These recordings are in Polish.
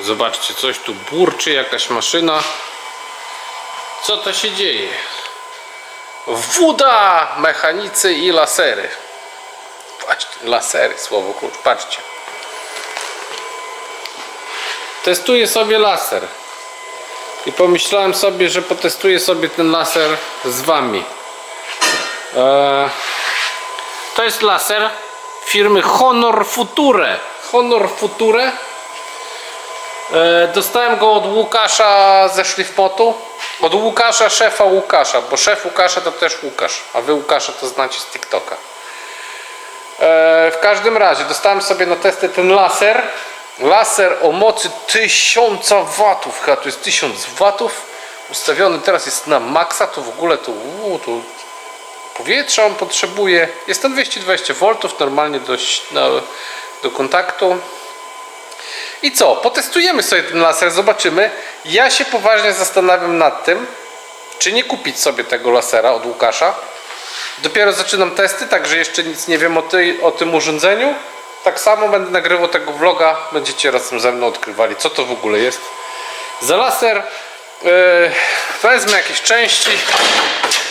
Zobaczcie, coś tu burczy, jakaś maszyna. Co to się dzieje? Woda, mechanicy i lasery. Patrzcie, lasery, słowo klucz, patrzcie. Testuję sobie laser. I pomyślałem sobie, że potestuję sobie ten laser z wami. Eee, to jest laser firmy Honor Future. Honor Future. E, dostałem go od Łukasza ze Szlifpotu. Od Łukasza, szefa Łukasza, bo szef Łukasza to też Łukasz, a wy Łukasza to znacie z TikToka. E, w każdym razie dostałem sobie na testy ten laser. Laser o mocy 1000 watów, chyba to jest 1000 watów. Ustawiony teraz jest na maksa, to w ogóle to, uu, to powietrza on potrzebuje. Jest to 220 V, normalnie do, do kontaktu. I co? Potestujemy sobie ten laser, zobaczymy. Ja się poważnie zastanawiam nad tym, czy nie kupić sobie tego lasera od Łukasza. Dopiero zaczynam testy, także jeszcze nic nie wiem o, tej, o tym urządzeniu. Tak samo będę nagrywał tego vloga, będziecie razem ze mną odkrywali, co to w ogóle jest. Za laser yy, wezmę jakieś części,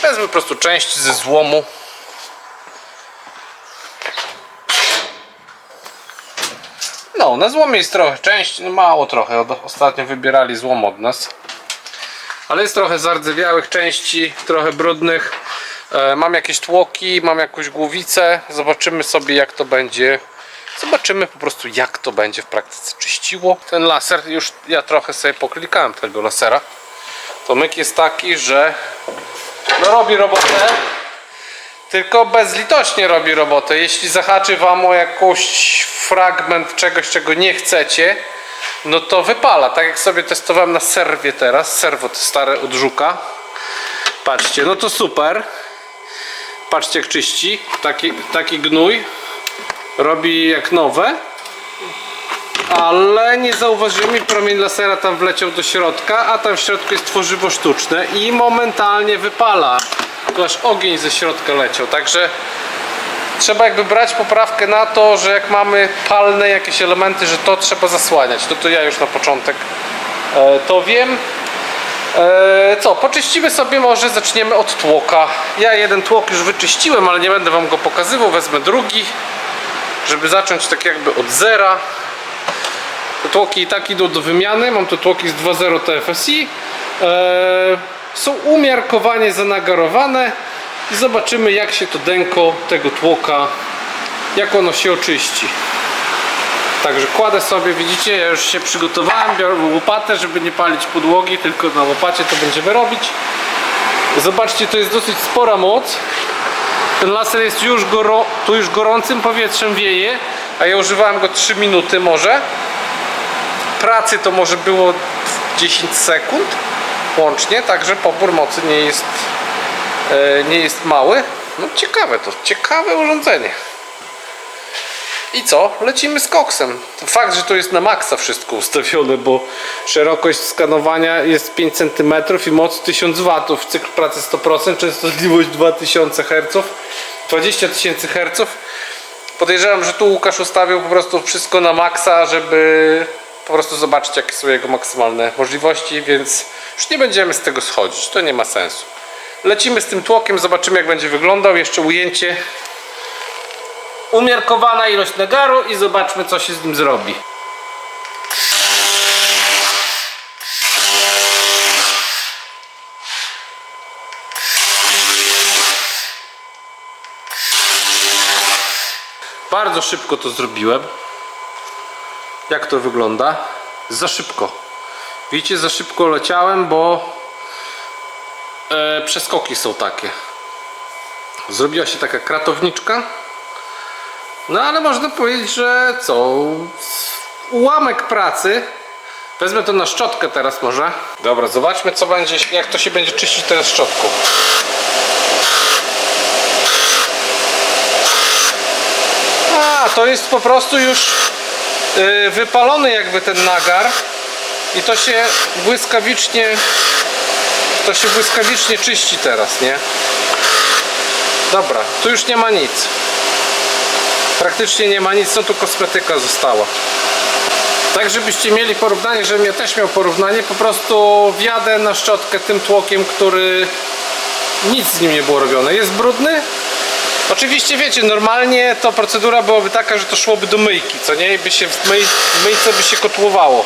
wezmę po prostu części ze złomu. No, na złomie jest trochę części, no mało trochę, ostatnio wybierali złom od nas. Ale jest trochę zardzewiałych części, trochę brudnych. E, mam jakieś tłoki, mam jakąś głowicę. Zobaczymy sobie jak to będzie. Zobaczymy po prostu jak to będzie w praktyce czyściło. Ten laser, już ja trochę sobie poklikałem tego lasera. To myk jest taki, że no robi robotę, tylko bezlitośnie robi robotę. Jeśli zahaczy wam o jakiś fragment czegoś, czego nie chcecie, no to wypala. Tak jak sobie testowałem na serwie teraz. Serwo to stare od. Patrzcie, no to super. Patrzcie jak czyści. Taki, taki gnój. Robi jak nowe. Ale nie zauważyłem, i promień lasera tam wleciał do środka, a tam w środku jest tworzywo sztuczne i momentalnie wypala. Tu aż ogień ze środka leciał, także trzeba jakby brać poprawkę na to, że jak mamy palne jakieś elementy, że to trzeba zasłaniać. To to ja już na początek e, to wiem. E, co, poczyścimy sobie może, zaczniemy od tłoka. Ja jeden tłok już wyczyściłem, ale nie będę wam go pokazywał, wezmę drugi, żeby zacząć tak jakby od zera. Te tłoki i tak idą do wymiany. Mam tu tłoki z 2.0 TFSI. Eee, są umiarkowanie zanagarowane i zobaczymy jak się to denko tego tłoka, jak ono się oczyści. Także kładę sobie, widzicie, ja już się przygotowałem, biorę łopatę, żeby nie palić podłogi, tylko na łopacie to będziemy robić. Zobaczcie, to jest dosyć spora moc. Ten laser jest już, goro, tu już gorącym powietrzem wieje, a ja używałem go 3 minuty może. Pracy to może było 10 sekund łącznie, także pobór mocy nie jest, e, nie jest mały. No ciekawe to, ciekawe urządzenie. I co? Lecimy z koksem. Fakt, że to jest na maksa wszystko ustawione, bo szerokość skanowania jest 5 cm i moc 1000 W, cykl pracy 100%, częstotliwość 2000 Hz, 20 000 Hz. Podejrzewam, że tu Łukasz ustawił po prostu wszystko na maksa, żeby po prostu zobaczyć jakie są jego maksymalne możliwości, więc już nie będziemy z tego schodzić, to nie ma sensu. Lecimy z tym tłokiem, zobaczymy jak będzie wyglądał, jeszcze ujęcie umiarkowana ilość nagaru i zobaczmy co się z nim zrobi. Bardzo szybko to zrobiłem. Jak to wygląda? Za szybko. Widzicie, za szybko leciałem, bo e, przeskoki są takie. Zrobiła się taka kratowniczka. No ale można powiedzieć, że co? Ułamek pracy. Wezmę to na szczotkę teraz może. Dobra, zobaczmy co będzie, jak to się będzie czyścić teraz szczotką. A, to jest po prostu już wypalony jakby ten nagar i to się błyskawicznie to się błyskawicznie czyści teraz, nie? Dobra, tu już nie ma nic. Praktycznie nie ma nic, no tu kosmetyka została. Tak, żebyście mieli porównanie, żebym ja też miał porównanie, po prostu wjadę na szczotkę tym tłokiem, który nic z nim nie było robione. Jest brudny? Oczywiście wiecie, normalnie to procedura byłaby taka, że to szłoby do myjki, co nie? I by się w, myj, w myjce by się kotłowało.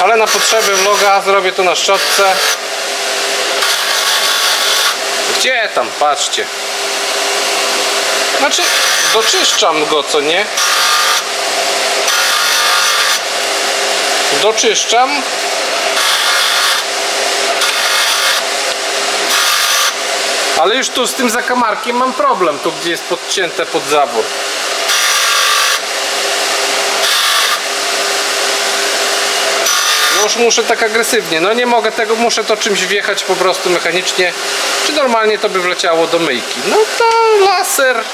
Ale na potrzeby vloga zrobię to na szczotce. Gdzie tam? Patrzcie. Znaczy, doczyszczam go, co nie? Doczyszczam. Ale już tu z tym zakamarkiem mam problem, tu gdzie jest podcięte pod zabór. No już muszę tak agresywnie, no nie mogę tego, muszę to czymś wjechać po prostu mechanicznie, czy normalnie to by wleciało do myjki. No to laser,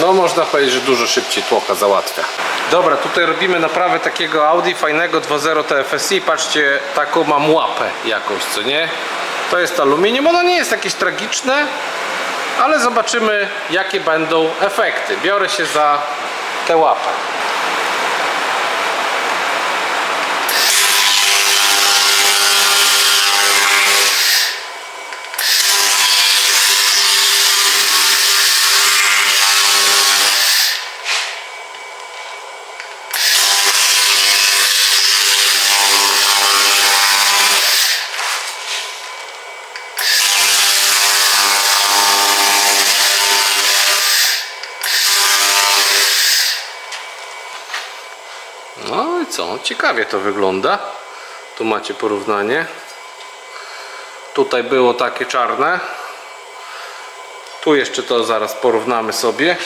no można powiedzieć, że dużo szybciej tłoka załatwia. Dobra, tutaj robimy naprawę takiego Audi fajnego 2.0 TFSI. Patrzcie, taką mam łapę jakąś, co nie? To jest aluminium, ono nie jest jakieś tragiczne, ale zobaczymy jakie będą efekty. Biorę się za tę łapę. Ciekawie to wygląda. Tu macie porównanie. Tutaj było takie czarne. Tu jeszcze to zaraz porównamy sobie.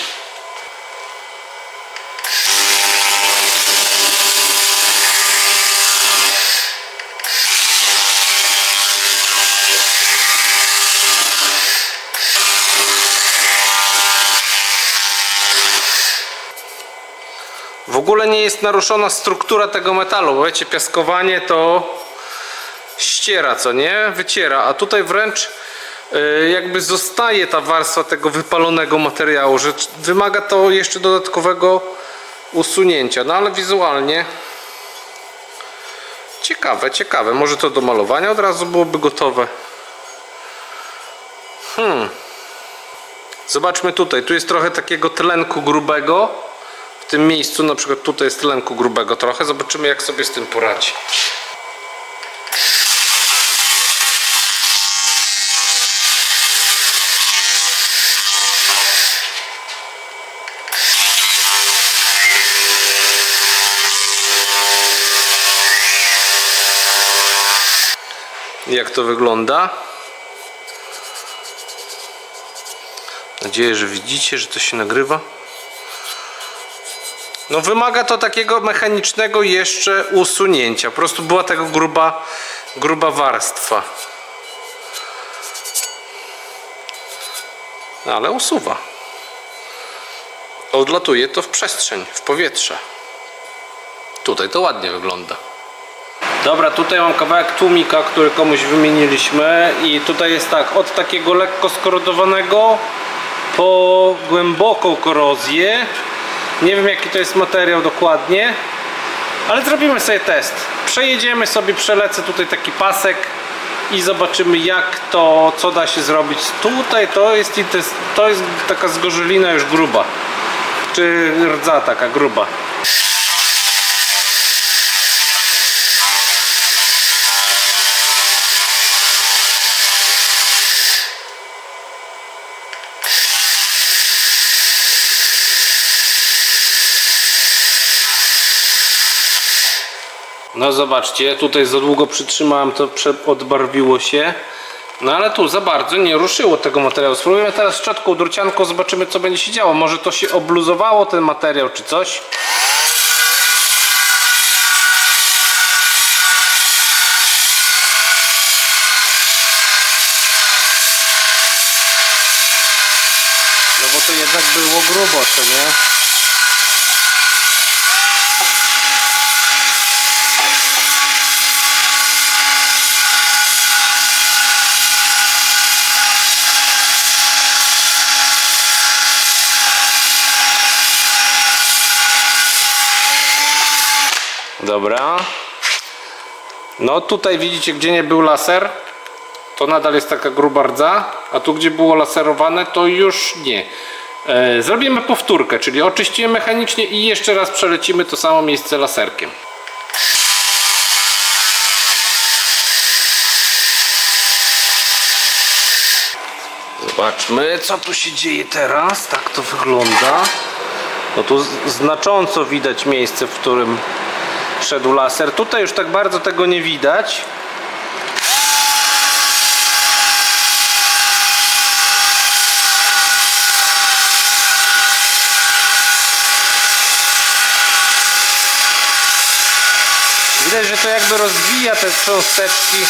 W ogóle nie jest naruszona struktura tego metalu, bo wiecie, piaskowanie to ściera, co nie? Wyciera, a tutaj wręcz y, jakby zostaje ta warstwa tego wypalonego materiału, że wymaga to jeszcze dodatkowego usunięcia, no ale wizualnie ciekawe, ciekawe, może to do malowania od razu byłoby gotowe. Hmm. Zobaczmy tutaj, tu jest trochę takiego tlenku grubego tym miejscu, na przykład tutaj jest tlenku grubego trochę. Zobaczymy jak sobie z tym poradzi. Jak to wygląda? Mam nadzieję, że widzicie, że to się nagrywa. No wymaga to takiego mechanicznego jeszcze usunięcia. Po prostu była tego gruba, gruba warstwa. No, ale usuwa. Odlatuje to w przestrzeń, w powietrze. Tutaj to ładnie wygląda. Dobra, tutaj mam kawałek tłumika, który komuś wymieniliśmy i tutaj jest tak, od takiego lekko skorodowanego po głęboką korozję nie wiem jaki to jest materiał dokładnie, ale zrobimy sobie test. Przejedziemy sobie, przelecę tutaj taki pasek i zobaczymy jak to, co da się zrobić. Tutaj to jest, to jest taka zgorzelina już gruba, czy rdza taka gruba. No zobaczcie, tutaj za długo przytrzymałem, to odbarwiło się. No ale tu za bardzo nie ruszyło tego materiału. Spróbujemy teraz szczotką, drucianką, zobaczymy co będzie się działo. Może to się obluzowało ten materiał czy coś. No bo to jednak było grubo, co nie? Dobra. No tutaj widzicie, gdzie nie był laser, to nadal jest taka gruba rdza, a tu gdzie było laserowane, to już nie. E, zrobimy powtórkę, czyli oczyścimy mechanicznie i jeszcze raz przelecimy to samo miejsce laserkiem. Zobaczmy, co tu się dzieje teraz. Tak to wygląda. No tu znacząco widać miejsce, w którym szedł laser. Tutaj już tak bardzo tego nie widać. Widać, że to jakby rozbija te cząsteczki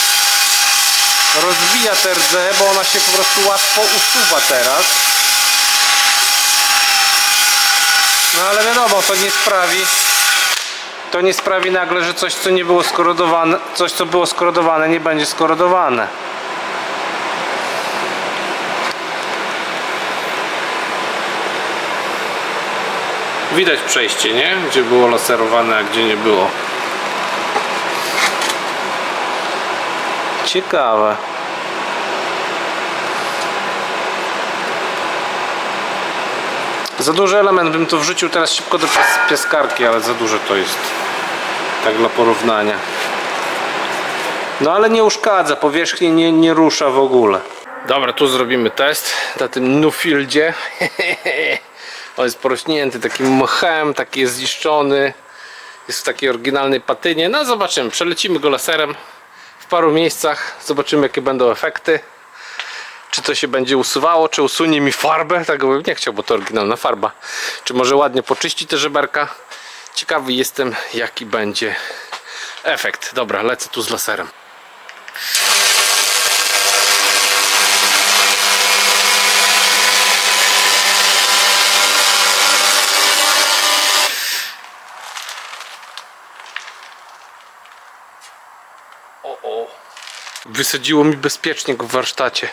rozbija tę rdzę, bo ona się po prostu łatwo usuwa teraz. No ale wiadomo, to nie sprawi to nie sprawi nagle, że coś co nie było skorodowane, coś co było skorodowane nie będzie skorodowane. Widać przejście, nie? Gdzie było laserowane, a gdzie nie było. Ciekawe. Za duży element bym to wrzucił teraz szybko do piaskarki, ale za duże to jest. Tak dla porównania. No ale nie uszkadza, powierzchni nie, nie rusza w ogóle. Dobra, tu zrobimy test na tym Newfieldzie. On jest porośnięty takim mchem, taki jest zniszczony. Jest w takiej oryginalnej patynie. No zobaczymy, przelecimy go laserem w paru miejscach. Zobaczymy jakie będą efekty. Czy to się będzie usuwało, czy usunie mi farbę. Tego bym nie chciał, bo to oryginalna farba. Czy może ładnie poczyści te żeberka. Ciekawy jestem jaki będzie efekt. Dobra, lecę tu z laserem. O. Wysadziło mi bezpiecznik w warsztacie.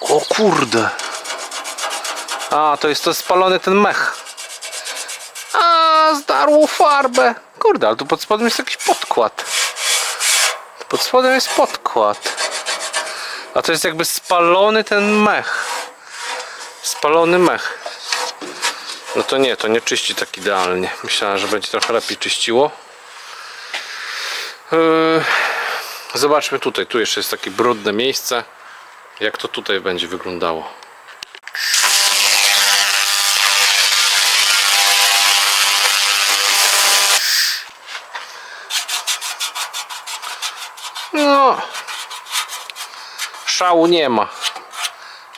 O kurde. A, to jest to spalony ten mech. A, zdarło farbę. Kurde, ale tu pod spodem jest jakiś podkład. Pod spodem jest podkład. A to jest jakby spalony ten mech. Spalony mech. No to nie, to nie czyści tak idealnie. Myślałem, że będzie trochę lepiej czyściło. Yy, Zobaczmy tutaj, tu jeszcze jest takie brudne miejsce. Jak to tutaj będzie wyglądało. No, szału nie ma.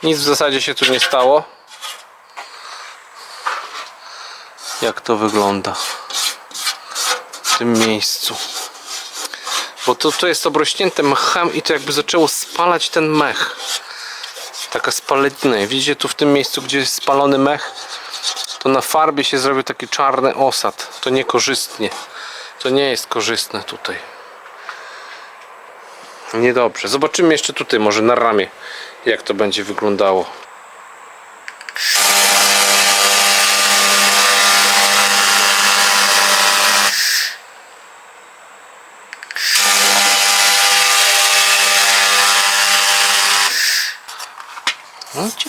Nic w zasadzie się tu nie stało. Jak to wygląda w tym miejscu? Bo to, to jest obrośnięte mchem i to jakby zaczęło spalać ten mech. Taka spalenina. Widzicie tu w tym miejscu, gdzie jest spalony mech, to na farbie się zrobił taki czarny osad. To niekorzystnie. To nie jest korzystne tutaj. Niedobrze. Zobaczymy jeszcze tutaj, może na ramię, jak to będzie wyglądało.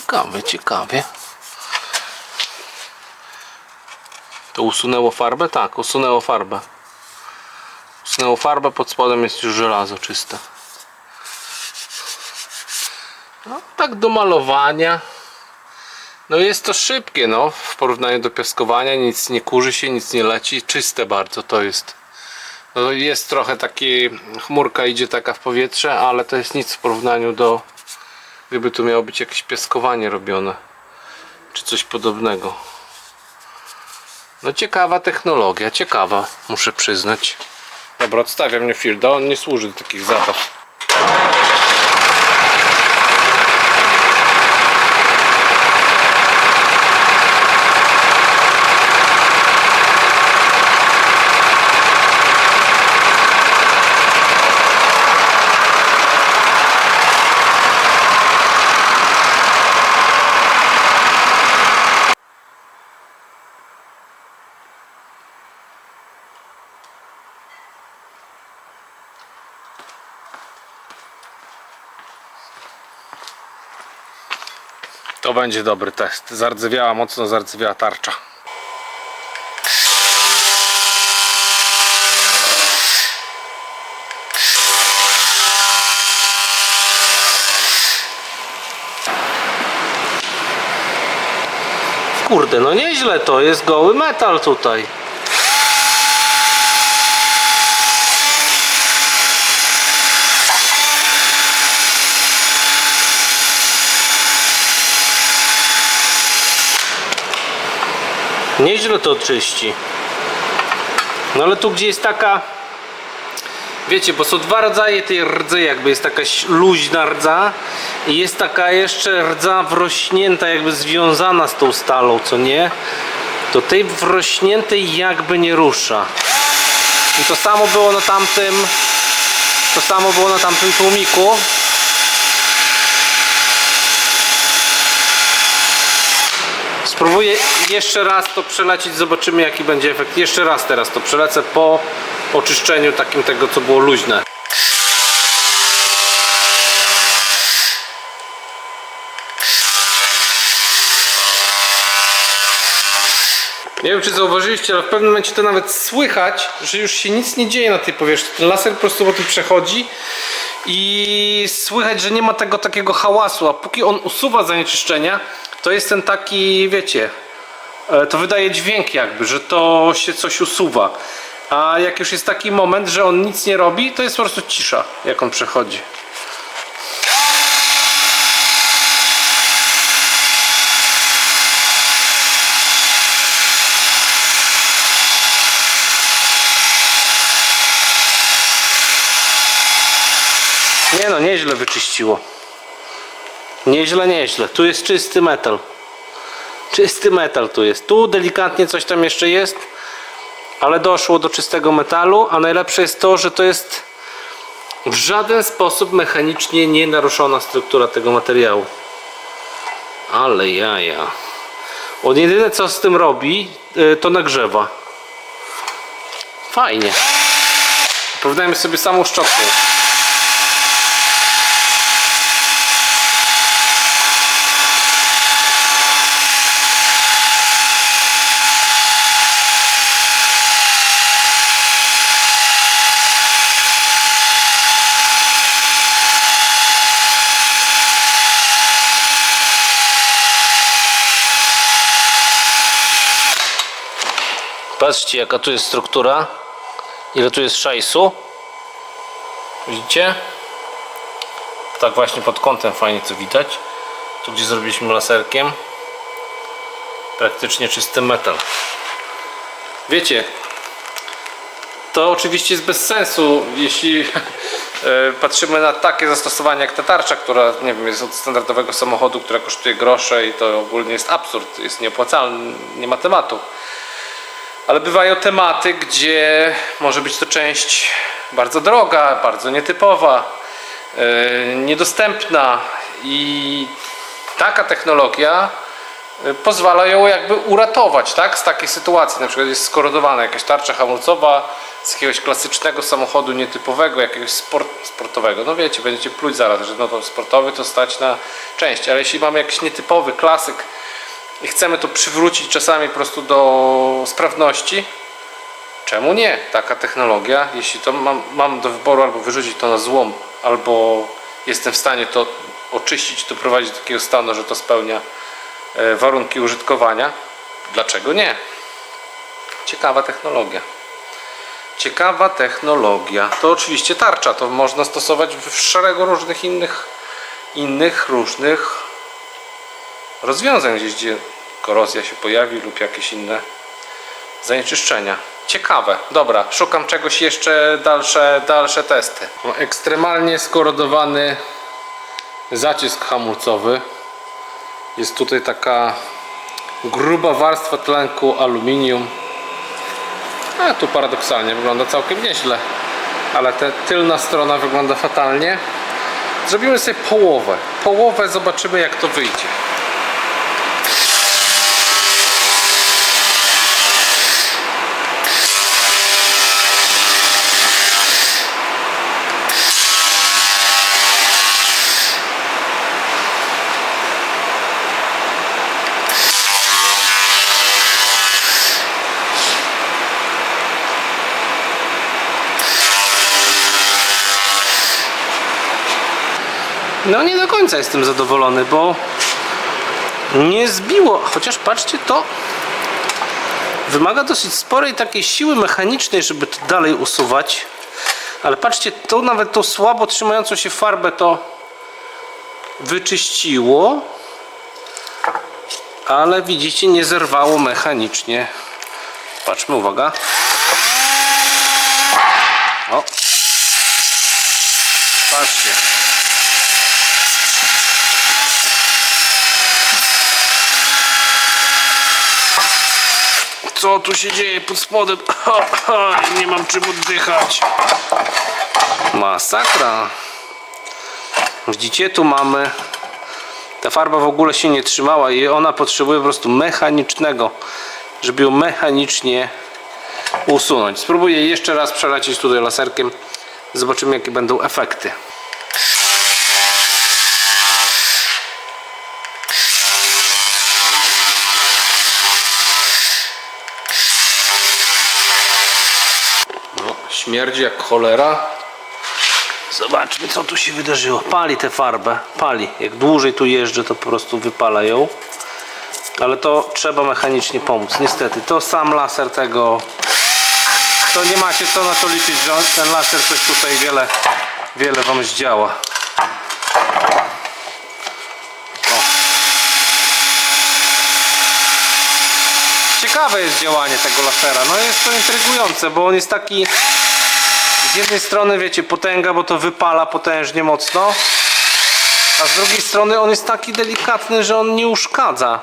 Ciekawe, ciekawie. To usunęło farbę? Tak, usunęło farbę. Usunęło farbę, pod spodem jest już żelazo czyste. No, tak do malowania. No jest to szybkie, no, w porównaniu do piaskowania, nic nie kurzy się, nic nie leci, czyste bardzo to jest. No, jest trochę taki, chmurka idzie taka w powietrze, ale to jest nic w porównaniu do Gdyby tu miało być jakieś piaskowanie robione, czy coś podobnego. No ciekawa technologia, ciekawa, muszę przyznać. Dobra, odstawiam mnie Fielda, on nie służy do takich zabaw. To będzie dobry test. Zardzewiała, mocno zardzewiała tarcza. Kurde, no nieźle to jest goły metal tutaj. Nieźle to czyści. No ale tu gdzie jest taka Wiecie, bo są dwa rodzaje tej rdzy, jakby jest taka luźna rdza i jest taka jeszcze rdza wrośnięta, jakby związana z tą stalą, co nie? To tej wrośniętej jakby nie rusza. I to samo było na tamtym to samo było na tamtym tłumiku. Spróbuję jeszcze raz to przelecieć, zobaczymy jaki będzie efekt. Jeszcze raz teraz to przelecę po oczyszczeniu takim tego, co było luźne. Nie wiem czy zauważyliście, ale w pewnym momencie to nawet słychać, że już się nic nie dzieje na tej powierzchni. Ten laser po prostu po tym przechodzi i słychać, że nie ma tego takiego hałasu, a póki on usuwa zanieczyszczenia, to jest ten taki, wiecie, e, to wydaje dźwięk jakby, że to się coś usuwa. A jak już jest taki moment, że on nic nie robi, to jest po prostu cisza, jak on przechodzi. Nie no, nieźle wyczyściło. Nieźle, nieźle. Tu jest czysty metal. Czysty metal tu jest. Tu delikatnie coś tam jeszcze jest, ale doszło do czystego metalu, a najlepsze jest to, że to jest w żaden sposób mechanicznie nie naruszona struktura tego materiału. Ale jaja. On jedyne co z tym robi, y, to nagrzewa. Fajnie. Porównajmy sobie samą szczotką. Patrzcie jaka tu jest struktura. Ile tu jest szajsu. Widzicie? Tak właśnie pod kątem fajnie to widać. Tu gdzie zrobiliśmy laserkiem. Praktycznie czysty metal. Wiecie, to oczywiście jest bez sensu, jeśli e, patrzymy na takie zastosowania jak ta tarcza, która nie wiem, jest od standardowego samochodu, która kosztuje grosze i to ogólnie jest absurd, jest nieopłacalny, nie ma tematu. Ale bywają tematy, gdzie może być to część bardzo droga, bardzo nietypowa, yy, niedostępna i taka technologia yy, pozwala ją jakby uratować tak? z takiej sytuacji. Na przykład jest skorodowana jakaś tarcza hamulcowa z jakiegoś klasycznego samochodu nietypowego, jakiegoś sport, sportowego. No wiecie, będziecie pluć zaraz, że no to sportowy to stać na część, ale jeśli mamy jakiś nietypowy klasyk, i chcemy to przywrócić czasami po prostu do sprawności, czemu nie? Taka technologia, jeśli to mam, mam do wyboru albo wyrzucić to na złom, albo jestem w stanie to oczyścić, doprowadzić do takiego stanu, że to spełnia e, warunki użytkowania, dlaczego nie? Ciekawa technologia. Ciekawa technologia. To oczywiście tarcza, to można stosować w szeregu różnych innych, innych różnych rozwiązań gdzieś, gdzie korozja się pojawi lub jakieś inne zanieczyszczenia. Ciekawe. Dobra, szukam czegoś jeszcze, dalsze, dalsze testy. Ekstremalnie skorodowany zacisk hamulcowy. Jest tutaj taka gruba warstwa tlenku aluminium. A tu paradoksalnie wygląda całkiem nieźle. Ale ta tylna strona wygląda fatalnie. Zrobimy sobie połowę. Połowę zobaczymy jak to wyjdzie. No nie do końca jestem zadowolony, bo nie zbiło, chociaż patrzcie to wymaga dosyć sporej takiej siły mechanicznej, żeby to dalej usuwać. Ale patrzcie, to nawet tą słabo trzymającą się farbę to wyczyściło. Ale widzicie, nie zerwało mechanicznie. Patrzmy, uwaga. O. Patrzcie. Co tu się dzieje pod spodem? Nie mam czym oddychać. Masakra. Widzicie, tu mamy. Ta farba w ogóle się nie trzymała i ona potrzebuje po prostu mechanicznego, żeby ją mechanicznie usunąć. Spróbuję jeszcze raz przelecieć tutaj laserkiem. Zobaczymy jakie będą efekty. No, śmierdzi jak cholera. Zobaczmy co tu się wydarzyło. Pali tę farbę, pali. Jak dłużej tu jeżdżę to po prostu wypala ją. Ale to trzeba mechanicznie pomóc. Niestety, to sam laser tego... To nie macie co na to liczyć, że ten laser coś tutaj wiele, wiele wam zdziała. Ciekawe jest działanie tego lasera. No jest to intrygujące, bo on jest taki z jednej strony wiecie potęga, bo to wypala potężnie mocno, a z drugiej strony on jest taki delikatny, że on nie uszkadza.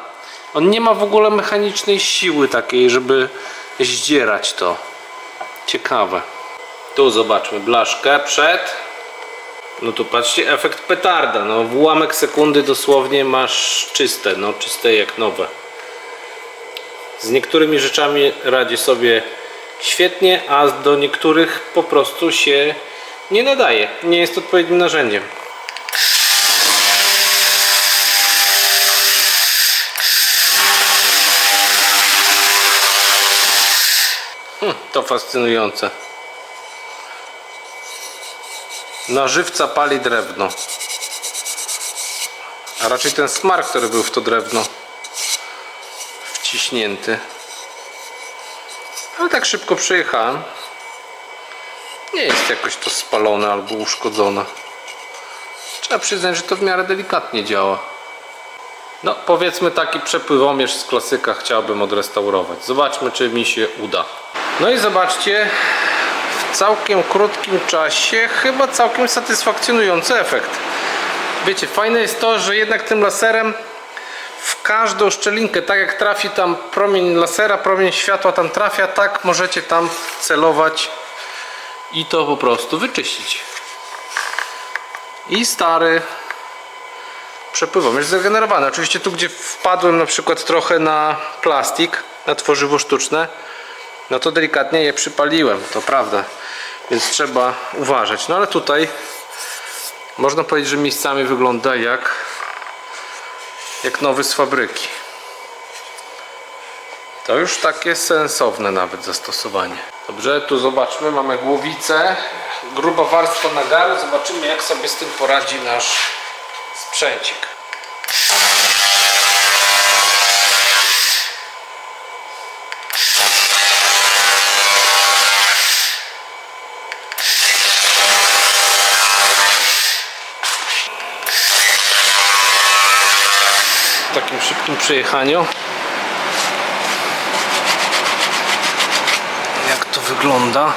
On nie ma w ogóle mechanicznej siły takiej, żeby zdzierać to. Ciekawe. Tu zobaczmy blaszkę przed. No tu patrzcie, efekt petarda. No w ułamek sekundy dosłownie masz czyste, no czyste jak nowe. Z niektórymi rzeczami radzi sobie świetnie, a do niektórych po prostu się nie nadaje. Nie jest odpowiednim narzędziem. Hm, to fascynujące. Na żywca pali drewno. A raczej ten smar, który był w to drewno wciśnięty. Ale tak szybko przejechałem. Nie jest jakoś to spalone albo uszkodzone. Trzeba przyznać, że to w miarę delikatnie działa. No, powiedzmy taki przepływomierz z klasyka chciałbym odrestaurować. Zobaczmy, czy mi się uda. No i zobaczcie, w całkiem krótkim czasie chyba całkiem satysfakcjonujący efekt. Wiecie, fajne jest to, że jednak tym laserem każdą szczelinkę, tak jak trafi tam promień lasera, promień światła tam trafia, tak możecie tam celować i to po prostu wyczyścić. I stary przepływomierz zregenerowany. Oczywiście tu, gdzie wpadłem na przykład trochę na plastik, na tworzywo sztuczne, no to delikatnie je przypaliłem, to prawda. Więc trzeba uważać. No ale tutaj można powiedzieć, że miejscami wygląda jak jak nowy z fabryki. To już takie sensowne nawet zastosowanie. Dobrze, tu zobaczmy, mamy głowicę, gruba warstwa nagaru. Zobaczymy jak sobie z tym poradzi nasz sprzęcik. W przejechaniu. Jak to wygląda?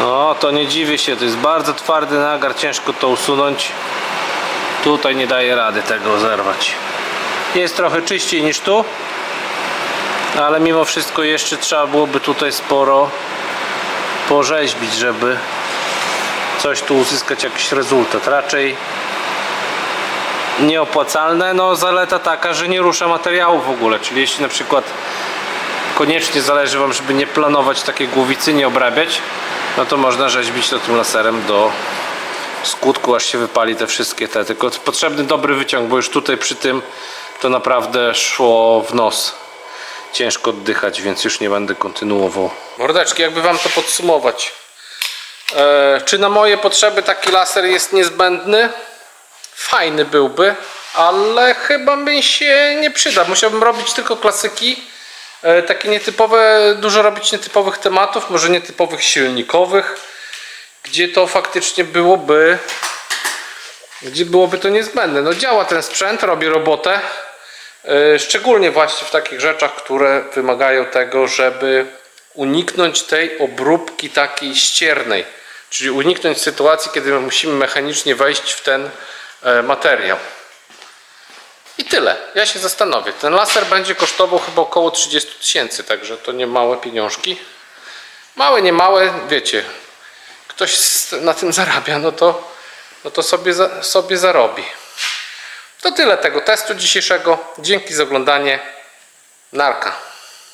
No, to nie dziwię się, to jest bardzo twardy nagar, ciężko to usunąć. Tutaj nie daje rady tego zerwać. Jest trochę czyściej niż tu, ale mimo wszystko jeszcze trzeba byłoby tutaj sporo porzeźbić, żeby coś tu uzyskać jakiś rezultat. Raczej nieopłacalne. No zaleta taka, że nie rusza materiału w ogóle, czyli jeśli na przykład koniecznie zależy Wam, żeby nie planować takiej głowicy, nie obrabiać, no to można rzeźbić to tym laserem do skutku, aż się wypali te wszystkie te. Tylko potrzebny dobry wyciąg, bo już tutaj przy tym to naprawdę szło w nos. Ciężko oddychać, więc już nie będę kontynuował. Mordeczki, jakby wam to podsumować. E, czy na moje potrzeby taki laser jest niezbędny? Fajny byłby, ale chyba mi się nie przyda. Musiałbym robić tylko klasyki. E, takie nietypowe, dużo robić nietypowych tematów, może nietypowych silnikowych, gdzie to faktycznie byłoby gdzie byłoby to niezbędne. No działa ten sprzęt, robi robotę. Yy, Szczególnie właśnie w takich rzeczach, które wymagają tego, żeby uniknąć tej obróbki takiej ściernej. Czyli uniknąć sytuacji, kiedy musimy mechanicznie wejść w ten e, materiał. I tyle. Ja się zastanowię. Ten laser będzie kosztował chyba około 30 tysięcy, także to nie małe pieniążki. Małe, nie małe, wiecie. Ktoś na tym zarabia, no to, no to sobie, sobie zarobi. To tyle tego testu dzisiejszego. Dzięki za oglądanie. Narka.